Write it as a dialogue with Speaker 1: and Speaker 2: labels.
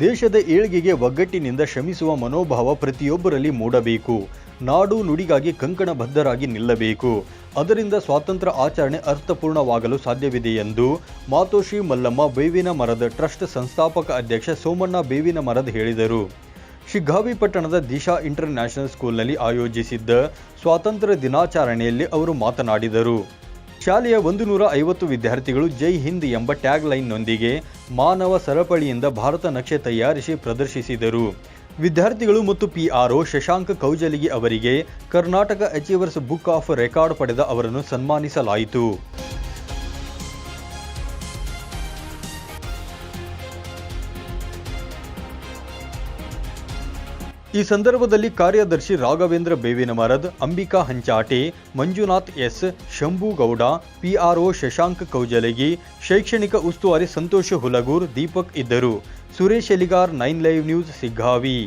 Speaker 1: ದೇಶದ ಏಳ್ಗೆಗೆ ಒಗ್ಗಟ್ಟಿನಿಂದ ಶ್ರಮಿಸುವ ಮನೋಭಾವ ಪ್ರತಿಯೊಬ್ಬರಲ್ಲಿ ಮೂಡಬೇಕು. ನಾಡು ನುಡಿಗಾಗಿ ಕಂಕಣಬದ್ಧರಾಗಿ ನಿಲ್ಲಬೇಕು. ಅದರಿಂದ ಸ್ವಾತಂತ್ರ್ಯ ಆಚರಣೆ ಅರ್ಥಪೂರ್ಣವಾಗಲು ಸಾಧ್ಯವಿದೆ ಎಂದು ಮಾತೋಶ್ರೀ ಮಲ್ಲಮ್ಮ ಬೇವಿನ ಮರದ ಟ್ರಸ್ಟ್ ಸಂಸ್ಥಾಪಕ ಅಧ್ಯಕ್ಷ ಸೋಮಣ್ಣ ಬೇವಿನ ಮರದ ಹೇಳಿದರು. ಶಿಗ್ಗಾವಿ ಪಟ್ಟಣದ ದಿಶಾ ಇಂಟರ್ ನ್ಯಾಷನಲ್ ಸ್ಕೂಲ್ನಲ್ಲಿ ಆಯೋಜಿಸಿದ್ದ ಸ್ವಾತಂತ್ರ್ಯ ದಿನಾಚರಣೆಯಲ್ಲಿ ಅವರು ಮಾತನಾಡಿದರು. ಶಾಲೆಯ ಒಂದು ನೂರ ಐವತ್ತು ವಿದ್ಯಾರ್ಥಿಗಳು ಜೈ ಹಿಂದ್ ಎಂಬ ಟ್ಯಾಗ್ ಲೈನ್ನೊಂದಿಗೆ ಮಾನವ ಸರಪಳಿಯಿಂದ ಭಾರತ ನಕ್ಷೆ ತಯಾರಿಸಿ ಪ್ರದರ್ಶಿಸಿದರು. ವಿದ್ಯಾರ್ಥಿಗಳು ಮತ್ತು ಪಿಆರ್ಒ ಶಶಾಂಕ್ ಕೌಜಲಿಗಿ ಅವರಿಗೆ Karnataka achievers book of record ಪಡೆದ ಅವರನ್ನು ಸನ್ಮಾನಿಸಲಾಯಿತು. ಈ ಸಂದರ್ಭದಲ್ಲಿ ಕಾರ್ಯದರ್ಶಿ ರಾಘವೇಂದ್ರ ಬೇವಿನಮರದ್, ಅಂಬಿಕಾ ಹಂಚಾಟೆ, ಮಂಜುನಾಥ್ ಎಸ್, ಶಂಭುಗೌಡ, ಪಿಆರ್ಒ ಶಶಾಂಕ್ ಕೌಜಲಗಿ, ಶೈಕ್ಷಣಿಕ ಉಸ್ತುವಾರಿ ಸಂತೋಷ ಹುಲಗೂರ್, ದೀಪಕ್ ಇದ್ದರು. Suresh Eligar, nine live news, Siggavi.